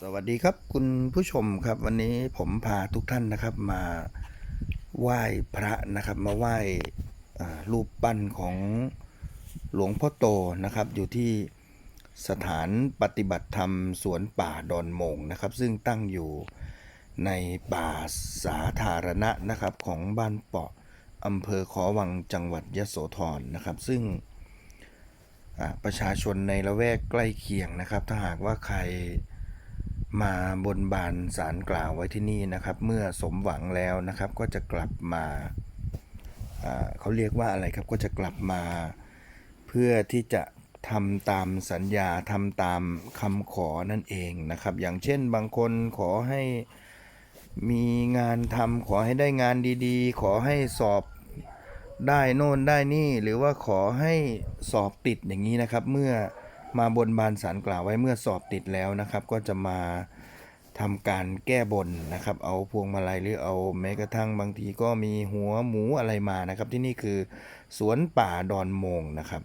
สวัสดีครับคุณผู้ชมครับวันนี้ผมพาทุกท่านนะครับมาไหว้พระนะครับ มาไหว้รูปปั้นของหลวงพ่อโตนะครับ อยู่ที่สถานปฏิบัติธรรมสวนป่าดอนมงนะครับ ซึ่งตั้งอยู่ในป่าสาธารณะนะครับของบ้านเปาะอำเภอขอวังจังหวัดยะโสธรนะครับ ซึ่งประชาชนในละแวกใกล้เคียงนะครับ ถ้าหากว่าใคร มาบนบานสารกล่าวไว้ที่นี่นะครับ เมื่อสมหวังแล้วนะครับ ก็จะกลับมาเขาเรียกว่าอะไรครับก็จะกลับมา เพื่อที่จะทำตามสัญญาทำตามคำขอนั่นเองนะครับ อย่างเช่นบางคนขอให้มีงานทำขอให้ได้งานดีๆ ขอให้สอบได้โน่นได้นี่ หรือว่าขอให้สอบติดอย่างนี้นะครับ เมื่อ มาบนบานสารกล่าวไว้เมื่อสอบติดแล้วนะครับ ก็จะมาทำการแก้บนนะครับ เอาพวงมาลัยหรือเอาแม้กระทั่งบางทีก็มีหัวหมูอะไรมานะครับ ที่นี่คือสวนป่าดอนมงนะครับ